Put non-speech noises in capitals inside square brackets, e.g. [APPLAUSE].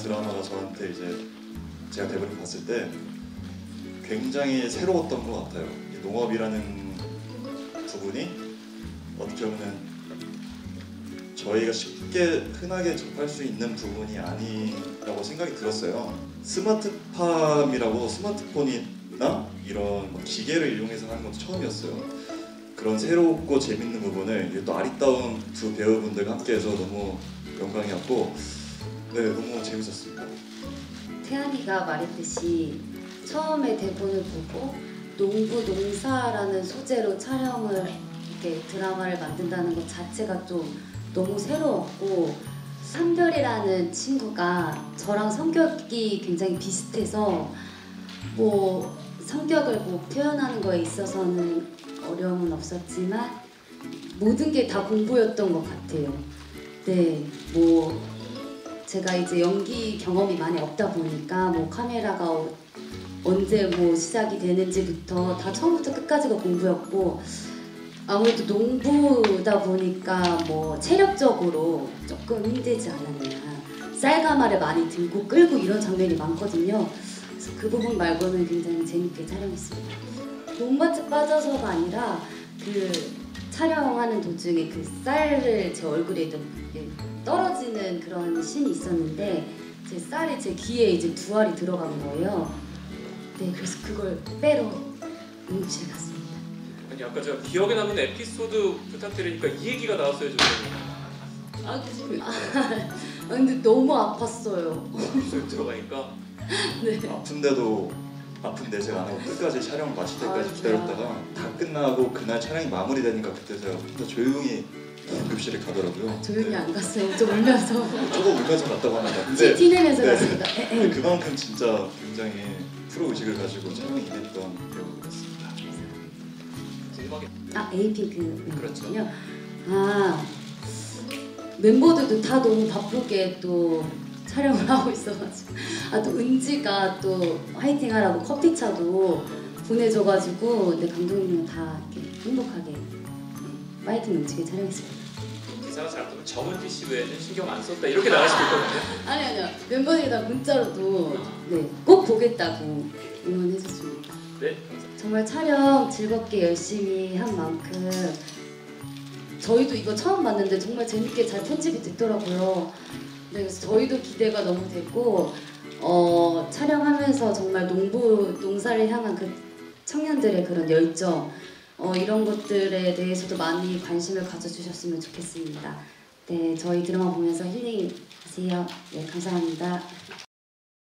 드라마가 저한테 이제 제가 대본을 봤을 때 굉장히 새로웠던 것 같아요. 이 농업이라는 부분이 어떻게 보면 저희가 쉽게 흔하게 접할 수 있는 부분이 아니라고 생각이 들었어요. 스마트팜이라고 스마트폰이나 이런 뭐 기계를 이용해서 하는 것도 처음이었어요. 그런 새롭고 재밌는 부분을 또 아리따운 두 배우분들과 함께해서 너무 영광이었고 네 너무 재밌었습니다. 태안이가 말했듯이 처음에 대본을 보고 농부 농사라는 소재로 촬영을 이렇게 드라마를 만든다는 것 자체가 좀 너무 새로웠고 삼별이라는 친구가 저랑 성격이 굉장히 비슷해서 뭐 성격을 뭐 표현하는 거에 있어서는 어려움은 없었지만 모든 게 다 공부였던 것 같아요. 네, 뭐 제가 이제 연기 경험이 많이 없다 보니까 뭐 카메라가 어- 언제 뭐 시작이 되는지부터 다 처음부터 끝까지가 공부였고 아무래도 농부다 보니까 뭐 체력적으로 조금 힘들지 않았나. 쌀가마를 많이 들고 끌고 이런 장면이 많거든요. 그래서 그 부분 말고는 굉장히 재밌게 촬영했습니다. 돈밭에 빠져서가 아니라 그 촬영하는 도중에 그 쌀을 제 얼굴에 이렇게 떨어지는 그런 씬이 있었는데 제 쌀이 제 귀에 이제 두 알이 들어간 거예요. 네, 그래서 그걸 빼러 응급실 갔습니다. 아니 아까 제가 기억에 남는 에피소드 부탁드리니까 이 얘기가 나왔어요 지금 아, 그, 아, 근데 너무 아팠어요. 에피소드 들어가니까 [LAUGHS] 네. 아픈데도 아픈데 제가 안 하고 끝까지 촬영 마칠 때까지 아, 기다렸다가 다 끝나고 그날 촬영이 마무리되니까 그때서야 조용히 응급실에 가더라고요. 조용히 안 갔어요. 좀 울면서 저도 울면서 갔다고 합니다. 티, 근데 티 내면서 네. 갔습니다. 근데 그만큼 진짜 굉장히 프로 의식을 가지고 촬영이 임했던 배우였습니다. 궁금하게 아 에이핑크 그렇죠. 아 멤버들도 다 너무 바쁘게 또 촬영을 [LAUGHS] 하고 있어가지고 아 또 은지가 또 화이팅하라고 커피차도 보내줘가지고 근데 감독님은 다 이렇게 행복하게 네, 파이팅 넘치게 촬영했습니다. 기사가 잘못하면 정은지 씨 외에는 신경 안 썼다 이렇게 나갈 수도 있거든요 [LAUGHS] 아니 아니요 멤버들이 다 문자로도 네 꼭 보겠다고 응원해줬습니다. 네 감사합니다 정말 촬영 즐겁게 열심히 한 만큼 저희도 이거 처음 봤는데 정말 재밌게 잘 편집이 됐더라고요. 네, 그래서 저희도 기대가 너무 됐고 어, 촬영하면서 정말 농부 농사를 향한 그 청년들의 그런 열정 어, 이런 것들에 대해서도 많이 관심을 가져주셨으면 좋겠습니다. 네, 저희 드라마 보면서 힐링하세요. 네, 감사합니다.